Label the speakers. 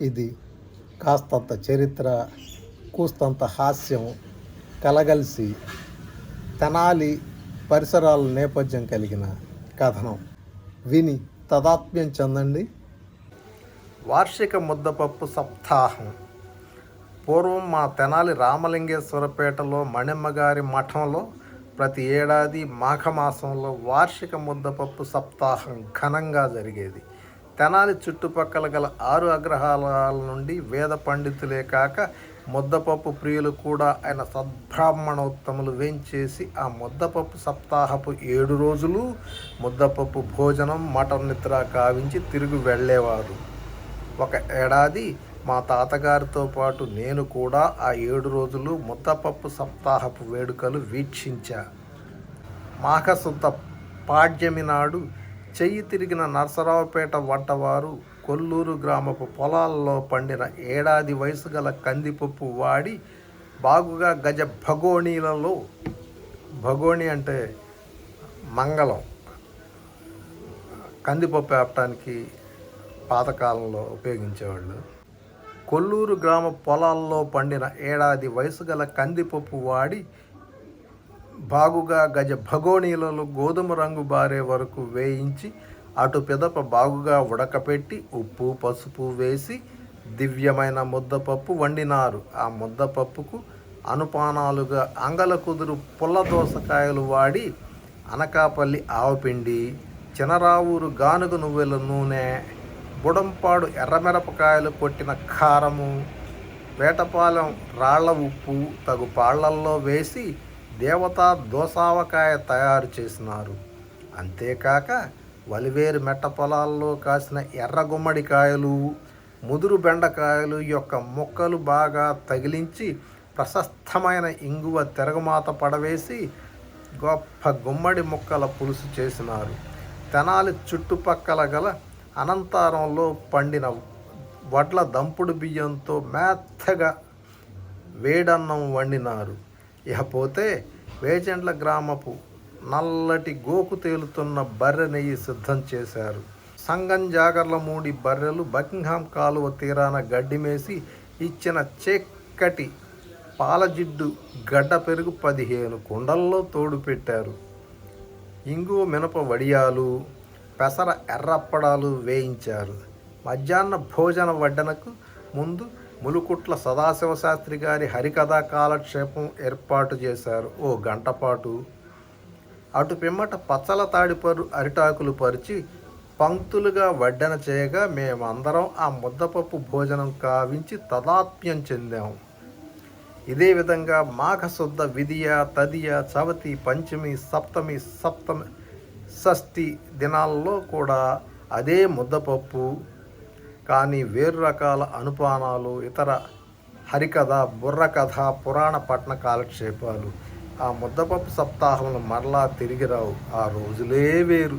Speaker 1: ఇది కాస్తంత చరిత్ర కూస్తంత హాస్యం కలగలిసి తెనాలి పరిసరాల నేపథ్యం కలిగిన కథనం. విని తదాత్మ్యం చెందండి. వార్షిక ముద్దపప్పు సప్తాహం. పూర్వం మా తెనాలి రామలింగేశ్వరపేటలో మణిమ్మగారి మఠంలో ప్రతి ఏడాది మాఘమాసంలో వార్షిక ముద్దపప్పు సప్తాహం ఘనంగా జరిగేది. తెనాలి చుట్టుపక్కల గల ఆరు అగ్రహాల నుండి వేద పండితులే కాక ముద్దపప్పు ప్రియులు కూడా ఆయన సద్బ్రాహ్మణోత్తములు వేంచేసి ఆ ముద్దపప్పు సప్తాహపు ఏడు రోజులు ముద్దపప్పు భోజనం మటన్ నిద్ర కావించి తిరిగి వెళ్ళేవారు. ఒక ఏడాది మా తాతగారితో పాటు నేను కూడా ఆ ఏడు రోజులు ముద్దపప్పు సప్తాహపు వేడుకలు వీక్షించా. మాఘశుద్ధ పాడ్యమి నాడు చెయ్యి తిరిగిన నరసరావుపేట వంటవారు కొల్లూరు గ్రామపు పొలాల్లో పండిన ఏడాది వయసు గల కందిపప్పు వాడి బాగుగా గజ భగోణీలలో భగోణి అంటే మంగళం కందిపప్పు వేపటానికి పాతకాలంలో ఉపయోగించేవాళ్ళు. కొల్లూరు గ్రామ పొలాల్లో పండిన ఏడాది వయసు గల కందిపప్పు వాడి బాగుగా గజ భగోణీలలో గోధుమ రంగు బారే వరకు వేయించి అటు పిదప బాగుగా ఉడకపెట్టి ఉప్పు పసుపు వేసి దివ్యమైన ముద్దపప్పు వండినారు. ఆ ముద్దపప్పుకు అనుపానాలుగా అంగల కుదురు పుల్ల దోసకాయలు వాడి అనకాపల్లి ఆవపిండి చినరావూరు గానుగ నువ్వుల నూనె బుడంపాడు ఎర్రమిరపకాయలు కొట్టిన కారము వేటపాలెం రాళ్ళ ఉప్పు తగు పాళ్ళల్లో వేసి దేవతా దోసావకాయ తయారు చేసినారు. అంతేకాక వలివేరు మెట్ట పొలాల్లో కాసిన ఎర్ర గుమ్మడికాయలు ముదురు బెండకాయలు యొక్క ముక్కలు బాగా తగిలించి ప్రశస్తమైన ఇంగువ తిరగమాత పడవేసి గొప్ప గుమ్మడి ముక్కల పులుసు చేసినారు. తెనాలి చుట్టుపక్కల గల అనంతారంలో పండిన వడ్ల దంపుడు బియ్యంతో మెత్తగా వేడన్నం వండినారు. ఇకపోతే వేజెండ్ల గ్రామపు నల్లటి గోకు తేలుతున్న బర్రె నెయ్యి సిద్ధం చేశారు. సంగం జాగర్ల మూడి బర్రెలు బకింగ్హామ్ కాలువ తీరాన గడ్డిమేసి ఇచ్చిన చెక్కటి పాలజిడ్డు గడ్డ పెరుగు పదిహేను కుండల్లో తోడు పెట్టారు. ఇంగువ మినప వడియాలు పెసర ఎర్రప్పడాలు వేయించారు. మధ్యాహ్న భోజన వడ్డనకు ముందు ములుకుట్ల సదాశివ శాస్త్రి గారి హరికథా కాలక్షేపం ఏర్పాటు చేశారు. ఓ గంటపాటు అటు పిమ్మట పచ్చల తాడిపరు అరిటాకులు పరిచి పంక్తులుగా వడ్డన చేయగా మేమందరం ఆ ముద్దపప్పు భోజనం కావించి తదాత్మ్యం చెందాం. ఇదే విధంగా మాఘశుద్ధ విధియ తదియ చవతి పంచమి సప్తమి సప్తమి షష్ఠి దినాల్లో కూడా అదే ముద్దపప్పు కానీ వేరు రకాల అనుపానాలు ఇతర హరికథ బుర్రకథ పురాణ పట్న కాలక్షేపాలు ఆ ముద్దపప్పు సప్తాహంలో మరలా తిరిగి రావు. ఆ రోజులే వేరు.